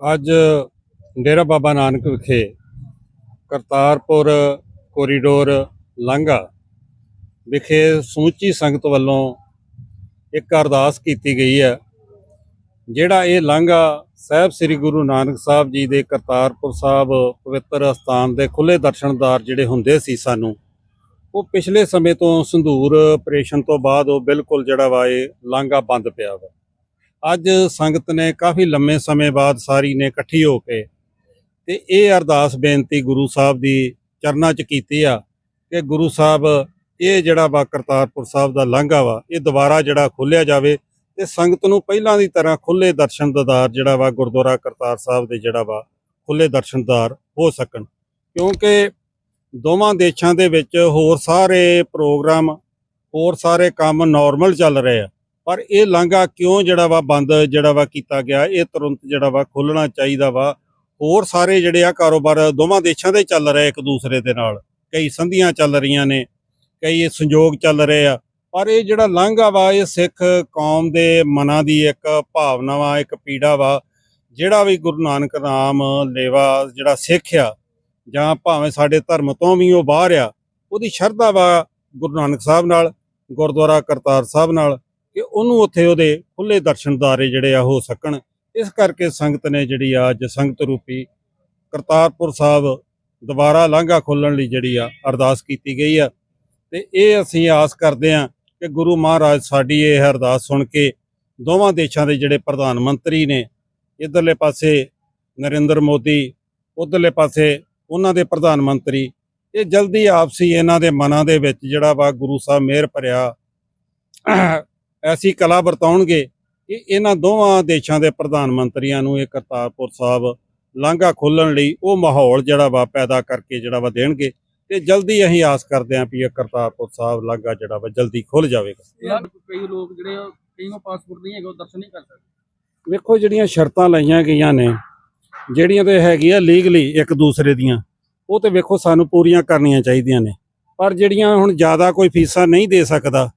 ਅੱਜ ਡੇਰਾ ਬਾਬਾ ਨਾਨਕ ਵਿਖੇ ਕਰਤਾਰਪੁਰ ਕੋਰੀਡੋਰ ਲਾਂਘਾ ਵਿਖੇ ਸਮੁੱਚੀ ਸੰਗਤ ਵੱਲੋਂ ਇੱਕ ਅਰਦਾਸ ਕੀਤੀ ਗਈ ਹੈ, ਜਿਹੜਾ ਇਹ ਲਾਂਘਾ ਸਾਹਿਬ ਸ੍ਰੀ ਗੁਰੂ ਨਾਨਕ ਸਾਹਿਬ ਜੀ ਦੇ ਕਰਤਾਰਪੁਰ ਸਾਹਿਬ ਪਵਿੱਤਰ ਅਸਥਾਨ ਦੇ ਖੁੱਲੇ ਦਰਸ਼ਨਦਾਰ ਜਿਹੜੇ ਹੁੰਦੇ ਸੀ ਸਾਨੂੰ, ਉਹ ਪਿਛਲੇ ਸਮੇਂ ਤੋਂ ਸੰਧੂਰ ਆਪਰੇਸ਼ਨ ਤੋਂ ਬਾਅਦ ਉਹ ਬਿਲਕੁਲ ਜਿਹੜਾ ਵਾ ਇਹ ਲਾਂਘਾ ਬੰਦ ਪਿਆ ਵਾ। ਅੱਜ ਸੰਗਤ ਨੇ ਕਾਫੀ ਲੰਮੇ ਸਮੇਂ ਬਾਅਦ ਸਾਰੀ ਨੇ ਇਕੱਠੀ ਹੋ ਕੇ ਤੇ ਇਹ ਅਰਦਾਸ ਬੇਨਤੀ ਗੁਰੂ ਸਾਹਿਬ ਦੀ ਚਰਨਾਂ 'ਚ ਕੀਤੀ ਆ ਕਿ ਗੁਰੂ ਸਾਹਿਬ, ਇਹ ਜਿਹੜਾ ਵਾ ਕਰਤਾਰਪੁਰ ਸਾਹਿਬ ਦਾ ਲਾਂਘਾ ਵਾ, ਇਹ ਦੁਬਾਰਾ ਜਿਹੜਾ ਖੋਲਿਆ ਜਾਵੇ ਤੇ ਸੰਗਤ ਨੂੰ ਪਹਿਲਾਂ ਦੀ ਤਰ੍ਹਾਂ ਖੁੱਲੇ ਦਰਸ਼ਨ ਦਦਾਰ ਜਿਹੜਾ ਵਾ ਗੁਰਦੁਆਰਾ ਕਰਤਾਰ ਸਾਹਿਬ ਦੇ ਜਿਹੜਾ ਵਾ ਖੁੱਲੇ ਦਰਸ਼ਨਦਾਰ ਹੋ ਸਕਣ। ਕਿਉਂਕਿ ਦੋਵਾਂ ਦੇਸ਼ਾਂ ਦੇ ਵਿੱਚ ਹੋਰ ਸਾਰੇ ਪ੍ਰੋਗਰਾਮ, ਹੋਰ ਸਾਰੇ ਕੰਮ ਨਾਰਮਲ ਚੱਲ ਰਹੇ ਆ। ਪਰ ਇਹ ਲਾਂਘਾ ਕਿਉਂ ਜਿਹੜਾ ਵਾ ਬੰਦ ਜਿਹੜਾ ਵਾ ਕੀਤਾ ਗਿਆ? ਇਹ ਤੁਰੰਤ ਜਿਹੜਾ ਵਾ ਖੋਲਣਾ ਚਾਹੀਦਾ ਵਾ। ਹੋਰ ਸਾਰੇ ਜਿਹੜੇ ਆ ਕਾਰੋਬਾਰ ਦੋਵਾਂ ਦੇਸ਼ਾਂ ਦੇ ਚੱਲ ਰਹੇ ਇੱਕ ਦੂਸਰੇ ਦੇ ਨਾਲ। ਕਈ ਸੰਧੀਆਂ ਚੱਲ ਰਹੀਆਂ ਨੇ, ਕਈ ਸੰਯੋਗ ਚੱਲ ਰਹੇ ਆ। ਪਰ ਇਹ ਜਿਹੜਾ ਲਾਂਘਾ ਵਾ, ਇਹ ਸਿੱਖ ਕੌਮ ਦੇ ਮਨਾਂ ਦੀ ਇੱਕ ਭਾਵਨਾ ਵਾ, ਇੱਕ ਪੀੜਾ ਵਾ, ਜਿਹੜਾ ਵੀ ਗੁਰੂ ਨਾਨਕ ਨਾਮ ਲੇਵਾ ਜਿਹੜਾ ਸਿੱਖ ਆ, ਜਾਂ ਭਾਵੇਂ ਸਾਡੇ ਧਰਮ ਤੋਂ ਵੀ ਉਹ ਬਾਹਰ ਆ, ਉਹਦੀ ਸ਼ਰਧਾ ਵਾ ਗੁਰੂ ਨਾਨਕ ਸਾਹਿਬ ਨਾਲ, ਗੁਰਦੁਆਰਾ ਕਰਤਾਰ ਸਾਹਿਬ ਨਾਲ ਕਿ ਉਹਨੂੰ ਉੱਥੇ ਉਹਦੇ ਖੁੱਲੇ ਦਰਸ਼ਨਦਾਰੇ ਜਿਹੜੇ ਆ ਹੋ ਸਕਣ। ਇਸ ਕਰਕੇ ਸੰਗਤ ਨੇ ਜਿਹੜੀ ਆ ਅੱਜ ਸੰਗਤ ਰੂਪੀ ਕਰਤਾਰਪੁਰ ਸਾਹਿਬ ਦੁਬਾਰਾ ਲਾਂਘਾ ਖੋਲਣ ਲਈ ਜਿਹੜੀ ਆ ਅਰਦਾਸ ਕੀਤੀ ਗਈ ਆ। ਤੇ ਇਹ ਅਸੀਂ ਆਸ ਕਰਦੇ ਆ ਕਿ ਗੁਰੂ ਮਹਾਰਾਜ ਸਾਡੀ ਇਹ ਅਰਦਾਸ ਸੁਣ ਕੇ ਦੋਵਾਂ ਦੇਸ਼ਾਂ ਦੇ ਜਿਹੜੇ ਪ੍ਰਧਾਨ ਮੰਤਰੀ ਨੇ, ਇਧਰਲੇ ਪਾਸੇ ਨਰਿੰਦਰ ਮੋਦੀ, ਉਧਰਲੇ ਪਾਸੇ ਉਹਨਾਂ ਦੇ ਪ੍ਰਧਾਨ ਮੰਤਰੀ, ਇਹ ਜਲਦੀ ਆਪਸੀ ਇਹਨਾਂ ਦੇ ਮਨਾਂ ਦੇ ਵਿੱਚ ਜਿਹੜਾ ਵਾ ਗੁਰੂ ਸਾਹਿਬ ਮਿਹਰ ਭਰਿਆ ਐਸੀ ਕਲਾ ਵਰਤਾਉਣਗੇ ਕਿ ਇਹਨਾਂ ਦੋਵਾਂ ਦੇਸ਼ਾਂ ਦੇ ਪ੍ਰਧਾਨ ਮੰਤਰੀਆਂ ਨੂੰ ਇਹ ਕਰਤਾਰਪੁਰ ਸਾਹਿਬ ਲਾਂਘਾ ਖੋਲਣ ਲਈ ਉਹ ਮਾਹੌਲ ਜਿਹੜਾ ਵਾ ਪੈਦਾ ਕਰਕੇ ਜਿਹੜਾ ਵਾ ਦੇਣਗੇ ਤੇ ਜਲਦੀ ਅਸੀਂ ਆਸ ਕਰਦੇ ਹਾਂ ਵੀ ਇਹ ਕਰਤਾਰਪੁਰ ਸਾਹਿਬ ਲਾਂਘਾ ਜਿਹੜਾ ਵਾ ਜਲਦੀ ਖੁੱਲ ਜਾਵੇਗਾ। ਕਈ ਲੋਕ ਜਿਹੜੇ ਆ, ਕਈ ਨੂੰ ਪਾਸਪੋਰਟ ਨਹੀਂ ਹੈਗਾ ਉਹ ਦਰਸ਼ਨ ਨਹੀਂ ਕਰ ਸਕਦੇ। ਵੇਖੋ ਜਿਹੜੀਆਂ ਸ਼ਰਤਾਂ ਲਾਈਆਂ ਗਈਆਂ ਨੇ ਜਿਹੜੀਆਂ ਤੇ ਹੈਗੀਆਂ ਲੀਗਲੀ ਇੱਕ ਦੂਸਰੇ ਦੀਆਂ ਉਹ ਤੇ ਵੇਖੋ ਸਾਨੂੰ ਪੂਰੀਆਂ ਕਰਨੀਆਂ ਚਾਹੀਦੀਆਂ ਨੇ। ਪਰ ਜਿਹੜੀਆਂ ਹੁਣ ਜ਼ਿਆਦਾ ਕੋਈ ਫੀਸਾਂ ਨਹੀਂ ਦੇ ਸਕਦਾ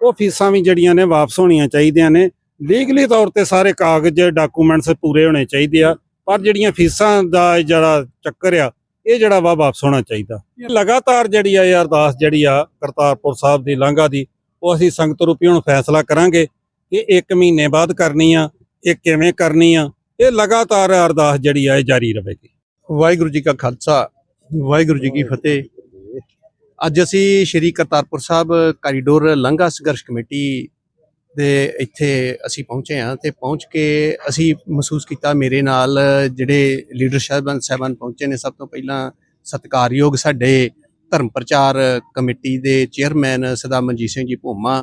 ਉਹ ਫੀਸਾਂ ਵੀ ਜਿਹੜੀਆਂ ਨੇ ਵਾਪਸ ਹੋਣੀਆਂ ਚਾਹੀਦੀਆਂ ਨੇ। ਲੀਗਲੀ ਤੌਰ ਤੇ ਸਾਰੇ ਕਾਗਜ਼ ਡਾਕੂਮੈਂਟਸ ਪੂਰੇ ਹੋਣੇ ਚਾਹੀਦੇ ਆ, ਪਰ ਜਿਹੜੀਆਂ ਫੀਸਾਂ ਦਾ ਜਿਹੜਾ ਚੱਕਰ ਆ, ਇਹ ਜਿਹੜਾ ਵਾ ਵਾਪਸ ਹੋਣਾ ਚਾਹੀਦਾ। ਲਗਾਤਾਰ ਜਿਹੜੀ ਆ ਇਹ ਅਰਦਾਸ ਜਿਹੜੀ ਆ ਕਰਤਾਰਪੁਰ ਸਾਹਿਬ ਦੀ, ਲਾਂਘਾ ਦੀ, ਉਹ ਅਸੀਂ ਸੰਗਤ ਰੂਪੀ ਹੁਣ ਫੈਸਲਾ ਕਰਾਂਗੇ ਕਿ ਇੱਕ ਮਹੀਨੇ ਬਾਅਦ ਕਰਨੀ ਆ, ਇਹ ਕਿਵੇਂ ਕਰਨੀ ਆ, ਇਹ ਲਗਾਤਾਰ ਅਰਦਾਸ ਜਿਹੜੀ ਆ ਇਹ ਜਾਰੀ ਰਹੇਗੀ। ਵਾਹਿਗੁਰੂ ਜੀ ਕਾ ਖਾਲਸਾ, ਵਾਹਿਗੁਰੂ ਜੀ ਕੀ ਫਤਿਹ। ਅੱਜ ਅਸੀਂ ਸ਼੍ਰੀ ਕਰਤਾਰਪੁਰ ਸਾਹਿਬ ਕਾਰੀਡੋਰ ਲੰਘਾ ਸੰਘਰਸ਼ ਕਮੇਟੀ ਦੇ ਇੱਥੇ ਅਸੀਂ ਪਹੁੰਚੇ ਹਾਂ ਤੇ ਪਹੁੰਚ ਕੇ ਅਸੀਂ ਮਹਿਸੂਸ ਕੀਤਾ ਮੇਰੇ ਨਾਲ ਜਿਹੜੇ ਲੀਡਰ ਸਾਹਿਬਾਨ ਸਾਹਿਬਾਨ ਪਹੁੰਚੇ ਨੇ, ਸਭ ਤੋਂ ਪਹਿਲਾਂ ਸਤਿਕਾਰਯੋਗ ਸਾਡੇ ਧਰਮ ਪ੍ਰਚਾਰ ਕਮੇਟੀ ਦੇ ਚੇਅਰਮੈਨ ਸਦਾ ਮਨਜੀਤ ਸਿੰਘ ਜੀ ਭੋਮਾ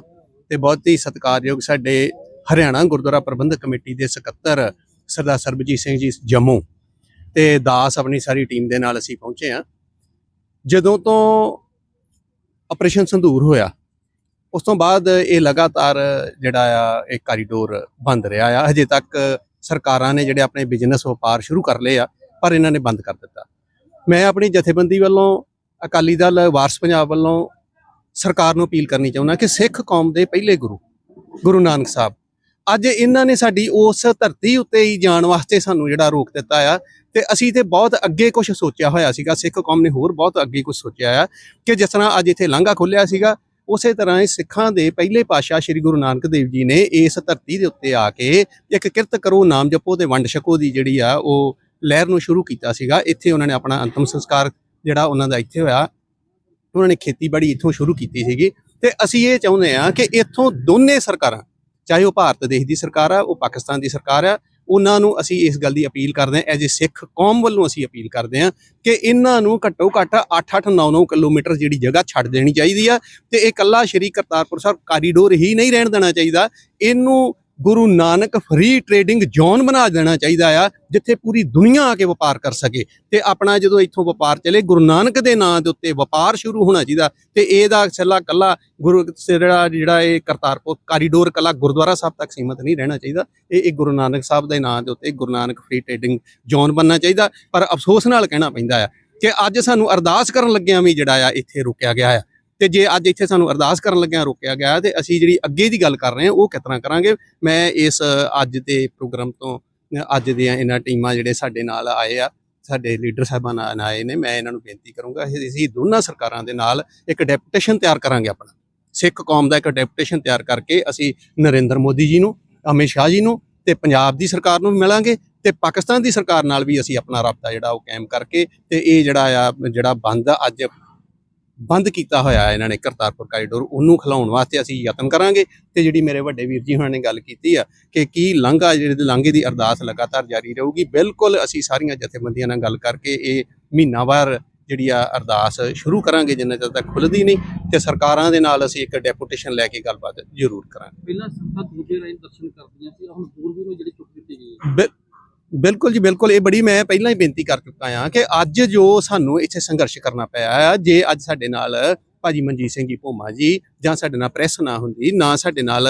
ਤੇ ਬਹੁਤ ਹੀ ਸਤਿਕਾਰਯੋਗ ਸਾਡੇ ਹਰਿਆਣਾ ਗੁਰਦੁਆਰਾ ਪ੍ਰਬੰਧਕ ਕਮੇਟੀ ਦੇ ਸਕੱਤਰ ਸਰਦਾਰ ਸਰਬਜੀਤ ਸਿੰਘ ਜੀ ਜੰਮੂ ਤੇ ਦਾਸ ਆਪਣੀ ਸਾਰੀ ਟੀਮ ਦੇ ਨਾਲ ਅਸੀਂ ਪਹੁੰਚੇ ਆ ਜਦੋਂ ਤੋਂ ਆਪਰੇਸ਼ਨ ਸੰਧੂਰ ਹੋਇਆ। ਉਸ ਤੋਂ ਬਾਅਦ ਇਹ ਲਗਾਤਾਰ ਜਿਹੜਾ ਆ, ਇਹ ਕਾਰੀਡੋਰ ਬੰਦ ਰਿਹਾ ਆ। ਹਜੇ ਤੱਕ ਸਰਕਾਰਾਂ ਨੇ ਜਿਹੜੇ ਆਪਣੇ ਬਿਜ਼ਨਸ ਵਪਾਰ ਸ਼ੁਰੂ ਕਰ ਲਏ ਆ, ਪਰ ਇਹਨਾਂ ਨੇ ਬੰਦ ਕਰ ਦਿੱਤਾ। ਮੈਂ ਆਪਣੀ ਜਥੇਬੰਦੀ ਵੱਲੋਂ, ਅਕਾਲੀ ਦਲ, ਵਾਰਸ ਪੰਜਾਬ ਵੱਲੋਂ ਸਰਕਾਰ ਨੂੰ ਅਪੀਲ ਕਰਨੀ ਚਾਹੁੰਦਾ ਕਿ ਸਿੱਖ ਕੌਮ ਦੇ ਪਹਿਲੇ ਗੁਰੂ ਗੁਰੂ ਨਾਨਕ ਸਾਹਿਬ ਅੱਜ ਇਹਨਾਂ ਨੇ ਸਾਡੀ ਉਸ ਧਰਤੀ ਉੱਤੇ ਹੀ ਜਾਣ ਵਾਸਤੇ ਸਾਨੂੰ ਜਿਹੜਾ ਰੋਕ ਦਿੱਤਾ ਆ ਤੇ ਅਸੀਂ ਤੇ ਬਹੁਤ ਅੱਗੇ ਕੁਝ ਸੋਚਿਆ ਹੋਇਆ ਸੀਗਾ, ਸਿੱਖ ਕੌਮ ਨੇ ਹੋਰ ਬਹੁਤ ਅੱਗੇ ਕੁਝ ਸੋਚਿਆ ਆ ਕਿ ਜਿਸ ਤਰ੍ਹਾਂ ਅੱਜ ਇੱਥੇ ਲਾਂਘਾ ਖੋਲਿਆ ਸੀਗਾ, ਉਸੇ ਤਰ੍ਹਾਂ ਹੀ ਸਿੱਖਾਂ ਦੇ ਪਹਿਲੇ ਪਾਤਸ਼ਾਹ ਸ੍ਰੀ ਗੁਰੂ ਨਾਨਕ ਦੇਵ ਜੀ ਨੇ ਇਸ ਧਰਤੀ ਦੇ ਉੱਤੇ ਆ ਕੇ ਇੱਕ ਕਿਰਤ ਕਰੋ ਨਾਮ ਜਪੋ ਤੇ ਵੰਡ ਛਕੋ ਦੀ ਜਿਹੜੀ ਆ ਉਹ ਲਹਿਰ ਨੂੰ ਸ਼ੁਰੂ ਕੀਤਾ ਸੀਗਾ। ਇੱਥੇ ਉਹਨਾਂ ਨੇ ਆਪਣਾ ਅੰਤਮ ਸੰਸਕਾਰ ਜਿਹੜਾ ਉਹਨਾਂ ਦਾ ਇੱਥੇ ਹੋਇਆ, ਉਹਨਾਂ ਨੇ ਖੇਤੀਬਾੜੀ ਇੱਥੋਂ ਸ਼ੁਰੂ ਕੀਤੀ ਸੀਗੀ ਤੇ ਅਸੀਂ ਇਹ ਚਾਹੁੰਦੇ ਆ ਕਿ ਇੱਥੋਂ ਦੋਨੇ ਸਰਕਾਰਾਂ ਚਾਹੇ ਉਹ ਭਾਰਤ ਦੇਸ਼ ਦੀ ਸਰਕਾਰ ਆ, ਉਹ ਪਾਕਿਸਤਾਨ ਦੀ ਸਰਕਾਰ ਆ, ਉਹਨਾਂ ਨੂੰ ਅਸੀਂ ਇਸ ਗੱਲ ਦੀ ਅਪੀਲ ਕਰਦੇ ਹਾਂ ਐਜ਼ ਏ ਸਿੱਖ ਕੌਮ ਵੱਲੋਂ ਅਸੀਂ ਅਪੀਲ ਕਰਦੇ ਹਾਂ ਕਿ ਇਹਨਾਂ ਨੂੰ ਘੱਟੋ ਘੱਟ 8-8 9-9 ਕਿਲੋਮੀਟਰ ਜਿਹੜੀ ਜਗ੍ਹਾ ਛੱਡ ਦੇਣੀ ਚਾਹੀਦੀ ਆ ਤੇ ਇਹ ਕੱਲਾ ਸ਼੍ਰੀ ਕਰਤਾਰਪੁਰ ਸਾਹਿਬ ਕਾਰੀਡੋਰ ਹੀ ਨਹੀਂ ਰਹਿਣ ਦੇਣਾ ਚਾਹੀਦਾ। ਇਹਨੂੰ Guru Nanak free trading zone ਬਣਾ ਦੇਣਾ ਚਾਹੀਦਾ ਆ, ਜਿੱਥੇ ਪੂਰੀ ਦੁਨੀਆ ਆ ਕੇ ਵਪਾਰ ਕਰ ਸਕੇ ਤੇ ਆਪਣਾ ਜਦੋਂ ਇੱਥੋਂ ਵਪਾਰ ਚਲੇ, ਗੁਰੂ ਨਾਨਕ ਦੇ ਨਾਂ ਦੇ ਉੱਤੇ ਵਪਾਰ ਸ਼ੁਰੂ ਹੋਣਾ ਚਾਹੀਦਾ ਤੇ ਇਹਦਾ ਛੱਲਾ ਕੱਲਾ ਗੁਰੂ ਜਿਹੜਾ ਜਿਹੜਾ ਇਹ ਕਰਤਾਰਪੁਰ ਕਾਰੀਡੋਰ ਕੱਲਾ ਗੁਰਦੁਆਰਾ ਸਾਹਿਬ ਤੱਕ ਸੀਮਤ ਨਹੀਂ ਰਹਿਣਾ ਚਾਹੀਦਾ, ਇਹ ਇਹ ਗੁਰੂ ਨਾਨਕ ਸਾਹਿਬ ਦੇ ਨਾਂ ਦੇ ਉੱਤੇ Guru Nanak free trading zone ਬਣਨਾ ਚਾਹੀਦਾ, ਪਰ ਅਫਸੋਸ ਨਾਲ ਕਹਿਣਾ ਪੈਂਦਾ ਆ ਕਿ ਅੱਜ ਸਾਨੂੰ ਅਰਦਾਸ ਕਰਨ ਲੱਗਿਆਂ ਵੀ ਜਿਹੜਾ ਆ ਇੱਥੇ ਰੁਕਿਆ ਗਿਆ ਆ। ਤੇ ਜੇ ਅੱਜ ਇੱਥੇ ਸਾਨੂੰ ਅਰਦਾਸ ਕਰਨ ਲੱਗਿਆਂ ਰੋਕਿਆ ਗਿਆ ਤੇ ਅਸੀਂ ਜਿਹੜੀ ਅੱਗੇ ਦੀ ਗੱਲ ਕਰ ਰਹੇ ਹਾਂ, ਉਹ ਕਿਸ ਤਰ੍ਹਾਂ ਕਰਾਂਗੇ? ਮੈਂ ਇਸ ਅੱਜ ਦੇ ਪ੍ਰੋਗਰਾਮ ਤੋਂ ਅੱਜ ਦੀਆਂ ਇਹਨਾਂ ਟੀਮਾਂ ਜਿਹੜੇ ਸਾਡੇ ਨਾਲ ਆਏ ਆ, ਸਾਡੇ ਲੀਡਰ ਸਾਹਿਬਾਨ ਨਾਲ ਆਏ ਨੇ, ਮੈਂ ਇਹਨਾਂ ਨੂੰ ਬੇਨਤੀ ਕਰੂੰਗਾ ਅਸੀਂ ਦੋਨਾਂ ਸਰਕਾਰਾਂ ਦੇ ਨਾਲ ਇੱਕ ਡੈਪੂਟੇਸ਼ਨ ਤਿਆਰ ਕਰਾਂਗੇ ਆਪਣਾ। ਸਿੱਖ ਕੌਮ ਦਾ ਇੱਕ ਡੈਪੂਟੇਸ਼ਨ ਤਿਆਰ ਕਰਕੇ ਅਸੀਂ ਨਰਿੰਦਰ ਮੋਦੀ ਜੀ ਨੂੰ, ਅਮਿਤ ਸ਼ਾਹ ਜੀ ਨੂੰ ਤੇ ਪੰਜਾਬ ਦੀ ਸਰਕਾਰ ਨੂੰ ਵੀ ਮਿਲਾਂਗੇ ਤੇ ਪਾਕਿਸਤਾਨ ਦੀ ਸਰਕਾਰ ਨਾਲ ਵੀ ਅਸੀਂ ਆਪਣਾ ਰਾਬਤਾ ਜਿਹੜਾ ਉਹ ਕਾਇਮ ਕਰਕੇ ਤੇ ਇਹ ਜਿਹੜਾ ਆ, ਜਿਹੜਾ ਬੰਦ ਆ, ਅੱਜ ਬੰਦ ਕੀਤਾ ਹੋਇਆ ਹੈ ਇਹਨਾਂ ਨੇ ਕਰਤਾਰਪੁਰ ਕਾਰੀਡੋਰ ਉਹਨੂੰ ਖਿਲਾਉਣ ਵਾਸਤੇ ਅਸੀਂ ਯਤਨ ਕਰਾਂਗੇ ਤੇ ਜਿਹੜੀ ਮੇਰੇ ਵੱਡੇ ਵੀਰ ਜੀ ਹੋਣਾ ਨੇ ਗੱਲ ਕੀਤੀ ਆ ਕਿ ਕੀ ਲਾਂਘਾ ਜਿਹੜੇ ਲਾਂਘੇ ਦੀ ਅਰਦਾਸ ਲਗਾਤਾਰ ਜਾਰੀ ਰਹੂਗੀ ਬਿਲਕੁਲ ਅਸੀਂ ਸਾਰੀਆਂ ਜਥੇਬੰਦੀਆਂ ਨਾਲ ਗੱਲ ਕਰਕੇ ਇਹ ਮਹੀਨਾਵਾਰ ਜਿਹੜੀ ਆ ਅਰਦਾਸ ਸ਼ੁਰੂ ਕਰਾਂਗੇ ਜਿੰਨਾ ਚਿਰ ਤੱਕ ਖੁੱਲਦੀ ਨਹੀਂ ਤੇ ਸਰਕਾਰਾਂ ਦੇ ਨਾਲ ਅਸੀਂ ਇੱਕ ਡੈਪੂਟੇਸ਼ਨ ਲੈ ਕੇ ਗੱਲਬਾਤ ਜ਼ਰੂਰ ਕਰਾਂਗੇ। ਪਹਿਲਾਂ ਸੰਗਤਾਂ ਦੂਜੇ ਰਾਹੀਂ ਦਰਸ਼ਨ ਕਰਦੀਆਂ ਸੀ ਹੁਣ ਦੂਰਬੀਨ ਨੂੰ ਜਿਹੜੀ ਚੁੱਕ ਦਿੱਤੀ ਗਈ ਹੈ ਬਿਲਕੁਲ ਜੀ, ਬਿਲਕੁਲ। ਇਹ ਬੜੀ ਮੈਂ ਪਹਿਲਾਂ ਹੀ ਬੇਨਤੀ ਕਰ ਚੁੱਕਾ ਹਾਂ ਕਿ ਅੱਜ ਜੋ ਸਾਨੂੰ ਇੱਥੇ ਸੰਘਰਸ਼ ਕਰਨਾ ਪਿਆ ਆ ਜੇ ਅੱਜ ਸਾਡੇ ਨਾਲ ਭਾਜੀ ਮਨਜੀਤ ਸਿੰਘ ਜੀ, ਭੋਮਾ ਜੀ, ਜਾਂ ਸਾਡੇ ਨਾਲ ਪ੍ਰੈਸ ਨਾ ਹੁੰਦੀ, ਨਾ ਸਾਡੇ ਨਾਲ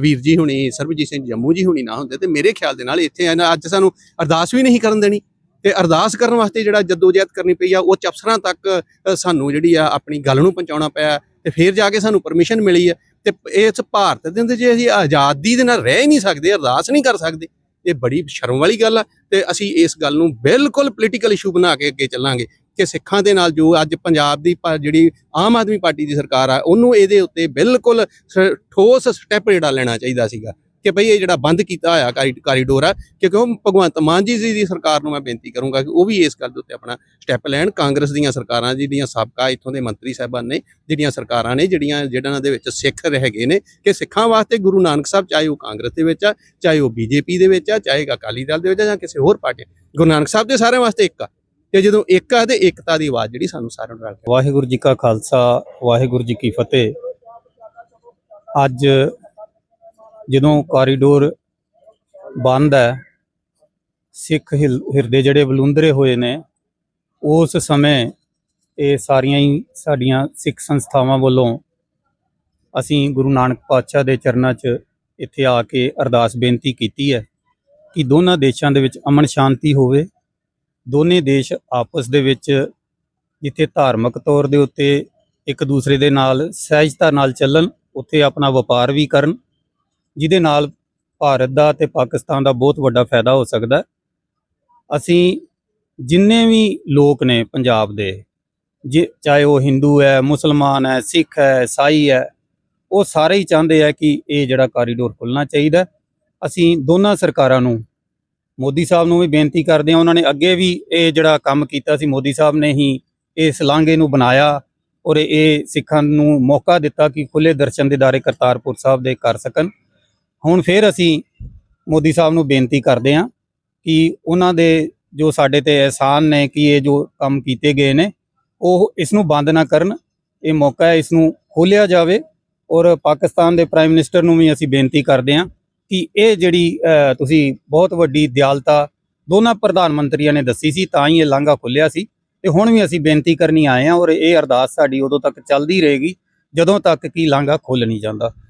ਵੀਰ ਜੀ ਹੁਣੀ, ਸਰਬਜੀਤ ਸਿੰਘ ਜੰਮੂ ਜੀ ਹੁਣੀ ਨਾ ਹੁੰਦੇ, ਤੇ ਮੇਰੇ ਖਿਆਲ ਦੇ ਨਾਲ ਇੱਥੇ ਇਹਨਾਂ- ਅੱਜ ਸਾਨੂੰ ਅਰਦਾਸ ਵੀ ਨਹੀਂ ਕਰਨ ਦੇਣੀ। ਤੇ ਅਰਦਾਸ ਕਰਨ ਵਾਸਤੇ ਜਿਹੜਾ ਜਦੋਜਹਿਦ ਕਰਨੀ ਪਈ ਆ, ਉਹ ਅਫਸਰਾਂ ਤੱਕ ਸਾਨੂੰ ਜਿਹੜੀ ਆ ਆਪਣੀ ਗੱਲ ਨੂੰ ਪਹੁੰਚਾਉਣਾ ਪਿਆ ਤੇ ਫਿਰ ਜਾ ਕੇ ਸਾਨੂੰ ਪਰਮਿਸ਼ਨ ਮਿਲੀ ਆ ਤੇ ਇਸ ਭਾਰਤ ਦੇ ਅੰਦਰ ਜੇ ਅਸੀਂ ਆਜ਼ਾਦੀ ਦੇ ਨਾਲ ਰਹਿ ਹੀ ਨਹੀਂ ਸਕਦੇ, ਅਰਦਾਸ ਨਹੀਂ ਕਰ ਸਕਦੇ ਇਹ ਬੜੀ ਸ਼ਰਮ ਵਾਲੀ ਗੱਲ ਆ ਤੇ ਅਸੀਂ ਇਸ ਗੱਲ ਨੂੰ ਬਿਲਕੁਲ ਪੋਲੀਟੀਕਲ ਇਸ਼ੂ ਬਣਾ ਕੇ ਅੱਗੇ ਚੱਲਾਂਗੇ ਕਿ ਸਿੱਖਾਂ ਦੇ ਨਾਲ ਜੋ ਅੱਜ ਪੰਜਾਬ ਦੀ ਪਾ- ਜਿਹੜੀ ਆਮ ਆਦਮੀ ਪਾਰਟੀ ਦੀ ਸਰਕਾਰ ਆ, ਉਹਨੂੰ ਇਹਦੇ ਉੱਤੇ ਬਿਲਕੁਲ ਸ- ਠੋਸ ਸਟੈਪ ਜਿਹੜਾ ਲੈਣਾ ਚਾਹੀਦਾ ਸੀਗਾ। ਕਿ ਭਈ ਇਹ ਜਿਹੜਾ ਬੰਦ ਕੀਤਾ ਹੋਇਆ ਕਾਰੀਡੋਰ ਆ ਕਿਉਂਕਿ ਉਹ ਭਗਵੰਤ ਮਾਨ ਜੀ ਦੀ ਸਰਕਾਰ ਨੂੰ ਮੈਂ ਬੇਨਤੀ ਕਰੂੰਗਾ ਕਿ ਉਹ ਵੀ ਇਸ ਗੱਲ ਦੇ ਉੱਤੇ ਆਪਣਾ ਸਟੈਪ ਲੈਣ। ਕਾਂਗਰਸ ਦੀਆਂ ਸਰਕਾਰਾਂ ਜਿਹੜੀਆਂ ਸਾਬਕਾ ਇੱਥੋਂ ਦੇ ਮੰਤਰੀ ਸਾਹਿਬਾਨ ਨੇ, ਜਿਹੜੀਆਂ ਸਰਕਾਰਾਂ ਨੇ, ਜਿਹੜੀਆਂ ਜਿਹੜਾਂ ਦੇ ਵਿੱਚ ਸਿੱਖ ਹੈਗੇ ਨੇ, ਕਿ ਸਿੱਖਾਂ ਵਾਸਤੇ ਗੁਰੂ ਨਾਨਕ ਸਾਹਿਬ ਚਾਹੇ ਉਹ ਕਾਂਗਰਸ ਦੇ ਵਿੱਚ ਆ, ਚਾਹੇ ਉਹ ਬੀਜੇਪੀ ਦੇ ਵਿੱਚ ਆ, ਚਾਹੇ ਅਕਾਲੀ ਦਲ ਦੇ ਵਿੱਚ ਆ, ਜਾਂ ਕਿਸੇ ਹੋਰ ਪਾਰਟੀ। ਗੁਰੂ ਨਾਨਕ ਸਾਹਿਬ ਦੇ ਸਾਰਿਆਂ ਵਾਸਤੇ ਇੱਕ ਆ। ਤੇ ਜਦੋਂ ਇੱਕ ਆ ਤੇ ਏਕਤਾ ਦੀ ਆਵਾਜ਼ ਜਿਹੜੀ ਸਾਨੂੰ ਸਾਰਿਆਂ ਨੂੰ ਰਲ ਕੇ ਵਾਹਿਗੁਰੂ ਜੀ ਕਾ ਖਾਲਸਾ, ਵਾਹਿਗੁਰੂ ਜੀ ਕੀ ਫਤਿਹ। ਅੱਜ ਜਦੋਂ ਕੋਰੀਡੋਰ ਬੰਦ ਹੈ, ਸਿੱਖ ਹਿਲ- ਹਿਰਦੇ ਜਿਹੜੇ ਬਲੁੰਦਰੇ ਹੋਏ ਨੇ, ਉਸ ਸਮੇਂ ਇਹ ਸਾਰੀਆਂ ਹੀ ਸਾਡੀਆਂ ਸਿੱਖ ਸੰਸਥਾਵਾਂ ਵੱਲੋਂ ਅਸੀਂ ਗੁਰੂ ਨਾਨਕ ਪਾਤਸ਼ਾਹ ਦੇ ਚਰਨਾਂ 'ਚ ਇੱਥੇ ਆ ਕੇ ਅਰਦਾਸ ਬੇਨਤੀ ਕੀਤੀ ਹੈ ਕਿ ਦੋਨਾਂ ਦੇਸ਼ਾਂ ਦੇ ਵਿੱਚ ਅਮਨ ਸ਼ਾਂਤੀ ਹੋਵੇ। ਦੋਨੇ ਦੇਸ਼ ਆਪਸ ਦੇ ਵਿੱਚ ਜਿੱਥੇ ਧਾਰਮਿਕ ਤੌਰ ਦੇ ਉੱਤੇ ਇੱਕ ਦੂਸਰੇ ਦੇ ਨਾਲ ਸਹਿਜਤਾ ਨਾਲ ਚੱਲਣ, ਉੱਥੇ ਆਪਣਾ ਵਪਾਰ ਵੀ ਕਰਨ। ਜਿਹਦੇ ਨਾਲ ਭਾਰਤ ਦਾ ਤੇ ਪਾਕਿਸਤਾਨ ਦਾ ਬਹੁਤ ਵੱਡਾ ਫਾਇਦਾ ਹੋ ਸਕਦਾ ਅਸੀਂ ਜਿੰਨੇ ਵੀ ਲੋਕ ਨੇ ਪੰਜਾਬ ਦੇ, ਜੇ ਚਾਹੇ ਉਹ ਹਿੰਦੂ ਹੈ, ਮੁਸਲਮਾਨ ਹੈ, ਸਿੱਖ ਹੈ, ਈਸਾਈ ਹੈ, ਉਹ ਸਾਰੇ ਹੀ ਚਾਹੁੰਦੇ ਆ ਕਿ ਇਹ ਜਿਹੜਾ ਕਾਰੀਡੋਰ ਖੁੱਲਣਾ ਚਾਹੀਦਾ ਅਸੀਂ ਦੋਨਾਂ ਸਰਕਾਰਾਂ ਨੂੰ, ਮੋਦੀ ਸਾਹਿਬ ਨੂੰ ਵੀ ਬੇਨਤੀ ਕਰਦੇ ਹਾਂ, ਉਹਨਾਂ ਨੇ ਅੱਗੇ ਵੀ ਇਹ ਜਿਹੜਾ ਕੰਮ ਕੀਤਾ ਸੀ, ਮੋਦੀ ਸਾਹਿਬ ਨੇ ਹੀ ਇਸ ਲਾਂਘੇ ਨੂੰ ਬਣਾਇਆ ਔਰ ਇਹ ਸਿੱਖਾਂ ਨੂੰ ਮੌਕਾ ਦਿੱਤਾ ਕਿ ਖੁੱਲੇ ਦਰਸ਼ਨ ਦੇ ਦਿਦਾਰੇ ਕਰਤਾਰਪੁਰ ਸਾਹਿਬ ਦੇ ਕਰ ਸਕਣ। ਹੁਣ ਫਿਰ ਅਸੀਂ ਮੋਦੀ ਸਾਹਿਬ ਨੂੰ ਬੇਨਤੀ ਕਰਦੇ ਹਾਂ ਕਿ ਉਹਨਾਂ ਦੇ ਜੋ ਸਾਡੇ ਤੇ ਅਹਿਸਾਨ ਨੇ ਕਿ ਇਹ ਜੋ ਕੰਮ ਕੀਤੇ ਗਏ ਨੇ, ਉਹ ਇਸ ਨੂੰ ਬੰਦ ਨਾ ਕਰਨ। ਇਹ ਮੌਕਾ ਹੈ ਇਸ ਨੂੰ ਖੋਲਿਆ ਜਾਵੇ ਔਰ ਪਾਕਿਸਤਾਨ ਦੇ ਪ੍ਰਾਈਮ ਮਿਨਿਸਟਰ ਨੂੰ ਵੀ ਅਸੀਂ ਬੇਨਤੀ ਕਰਦੇ ਹਾਂ ਕਿ ਇਹ ਜਿਹੜੀ ਤੁਸੀਂ ਬਹੁਤ ਵੱਡੀ ਦਿਆਲਤਾ ਦੋਨਾਂ ਪ੍ਰਧਾਨ ਮੰਤਰੀਆਂ ਨੇ ਦੱਸੀ ਸੀ, ਤਾਂ ਹੀ ਇਹ ਲਾਂਘਾ ਖੁੱਲਿਆ ਸੀ। ਤੇ ਹੁਣ ਵੀ ਅਸੀਂ ਬੇਨਤੀ ਕਰਨੀ ਆਏ ਹਾਂ ਔਰ ਇਹ ਅਰਦਾਸ ਸਾਡੀ ਉਦੋਂ ਤੱਕ ਚੱਲਦੀ ਰਹੇਗੀ, ਜਦੋਂ ਤੱਕ ਕਿ ਲਾਂਘਾ ਖੁੱਲ ਨਹੀਂ ਜਾਂਦਾ।